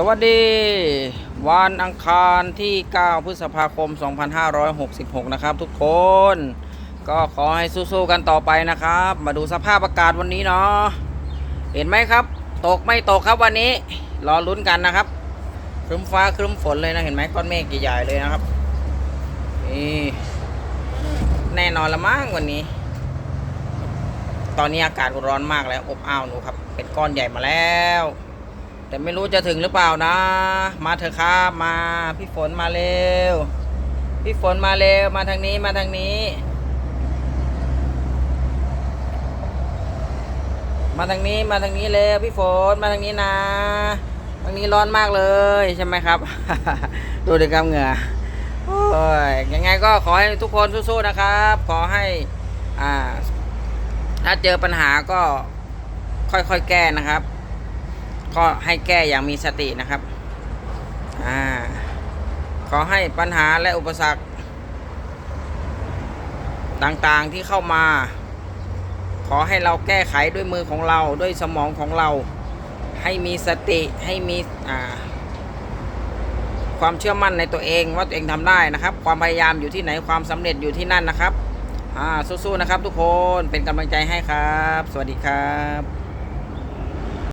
สวัสดี วันอังคารที่ 9 พฤษภาคม 2566 นะครับ ทุกคน ก็ขอให้สู้ๆกันต่อไปนะครับ มาดูสภาพอากาศวันนี้เนาะเห็นไหมครับ ตกไม่ตกครับวันนี้ รอลุ้นกันนะครับครึ้มฟ้าครึ้มฝนเลยนะ เห็นไหมก้อนเมฆใหญ่ๆเลยนะครับนี่แน่นอนละมั้งวันนี้ ตอนนี้อากาศร้อนมากแล้วอบอ้าวหนูครับ เป็นก้อนใหญ่มาแล้ว แต่ไม่รู้จะถึงหรือเปล่านะ มาเถอะครับมา พี่ฝนมาเร็ว พี่ฝนมาเร็ว มาทางนี้มาทางนี้ มาทางนี้มาทางนี้เร็วพี่ฝนมาทางนี้นะทางนี้ร้อนมากเลยใช่ไหมครับ ดูดิครับเหงื่อโอ้ยยังไงก็ขอให้ทุกคนสู้ๆนะครับ ขอให้อ่าถ้าเจอปัญหาก็ค่อยๆแก้นะครับ ก็ให้แก้อย่างมีสตินะครับ อ่า ขอให้ปัญหาและอุปสรรค ต่างๆที่เข้ามา ขอให้เราแก้ไขด้วยมือของเราด้วยสมองของเรา ให้มีสติให้มีอ่าความเชื่อมั่นในตัวเองว่าตัวเองทำได้นะครับ ความพยายามอยู่ที่ไหนความสำเร็จอยู่ที่นั่นนะครับ อ่าสู้ๆนะครับทุกคนเป็นกำลังใจให้ครับ สวัสดีครับ